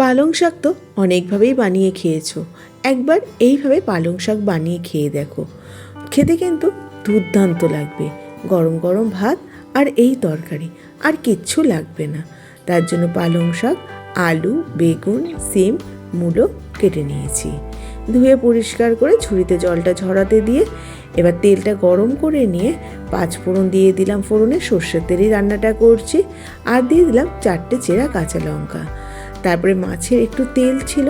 পালং শাক তো অনেকভাবেই বানিয়ে খেয়েছো। একবার এইভাবে পালং শাক বানিয়ে খেয়ে দেখো। খেতে কিন্তু দুর্দান্ত লাগবে। গরম গরম ভাত আর এই তরকারি, আর কিচ্ছু লাগবে না। তার জন্য পালং শাক, আলু, বেগুন, সিম, মূলো কেটে নিয়েছি। ধুয়ে পরিষ্কার করে ঝুড়িতে জলটা ঝরাতে দিয়ে এবার তেলটা গরম করে নিয়ে পাঁচ ফোড়ন দিয়ে দিলাম ফোড়নে সর্ষের তেলেই রান্নাটা করছি। আর দিয়ে দিলাম চারটে চেরা কাঁচা লঙ্কা। তারপরে মাছের একটু তেল ছিল,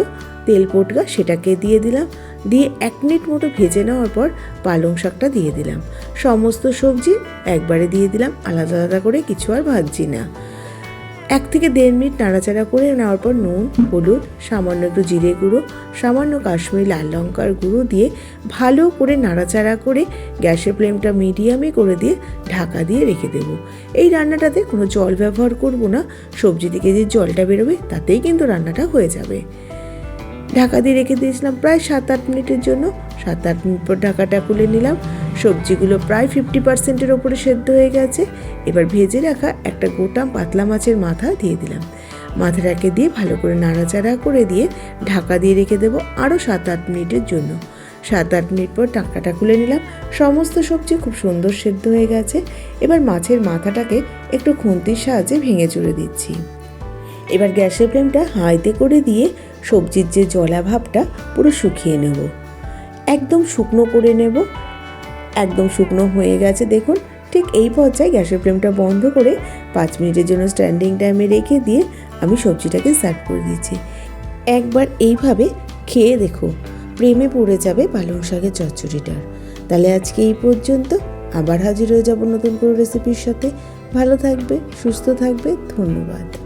তেল পটকা সেটাকে দিয়ে দিলাম। দিয়ে এক মিনিট মতো ভেজে নেওয়ার পর পালং শাকটা দিয়ে দিলাম। সমস্ত সবজি একবারে দিয়ে দিলাম, আলাদা আলাদা করে কিছু আর ভাজছি না। এক থেকে দেড় মিনিট নাড়াচাড়া করে নেওয়ার পর নুন, হলুদ, সামান্য একটু জিরে গুঁড়ো, সামান্য কাশ্মীরি লাল লঙ্কার গুঁড়ো দিয়ে ভালো করে নাড়াচাড়া করে গ্যাসের ফ্লেমটা মিডিয়ামে করে দিয়ে ঢাকা দিয়ে রেখে দেব। এই রান্নাটাতে কোনো জল ব্যবহার করব না। সবজি থেকে যে জলটা বেরোবে, তাতেই কিন্তু রান্নাটা হয়ে যাবে। ঢাকা দিয়ে রেখে দিয়েছিলাম প্রায় সাত আট মিনিটের জন্য। সাত আট মিনিট পর ঢাকাটা খুলে নিলাম। সবজিগুলো প্রায় ফিফটি পার্সেন্টের ওপরে সেদ্ধ হয়ে গেছে। এবার ভেজে রাখা একটা গোটা পাতলা মাছের মাথা দিয়ে দিলাম। মাথাটাকে দিয়ে ভালো করে নাড়াচাড়া করে দিয়ে ঢাকা দিয়ে রেখে দেবো আরও সাত আট মিনিটের জন্য। সাত আট মিনিট পর ঢাকাটা খুলে নিলাম। সমস্ত সবজি খুব সুন্দর সেদ্ধ হয়ে গেছে। এবার মাছের মাথাটাকে একটু খুন্তির সাহায্যে ভেঙে চুড়ে দিচ্ছি। এবার গ্যাসের ফ্লেমটা হাইতে করে দিয়ে সবজির যে জলাভাবটা, পুরো শুকিয়ে নেব। একদম শুকনো করে নেব। একদম শুকনো হয়ে গেছে, দেখুন। ঠিক এই পর্যায়ে গ্যাসের ফ্লেমটা বন্ধ করে পাঁচ মিনিটের জন্য স্ট্যান্ডিং টাইমে রেখে দিয়ে আমি সবজিটাকে সার্ভ করে দিচ্ছি একবার এইভাবে খেয়ে দেখো প্রেমে পড়ে যাবে পালং শাকের চচ্চড়িটার তাহলে আজকে এই পর্যন্ত। আবার হাজির হয়ে যাব নতুন কোনো রেসিপির সাথে। ভালো থাকবে, সুস্থ থাকবে, ধন্যবাদ।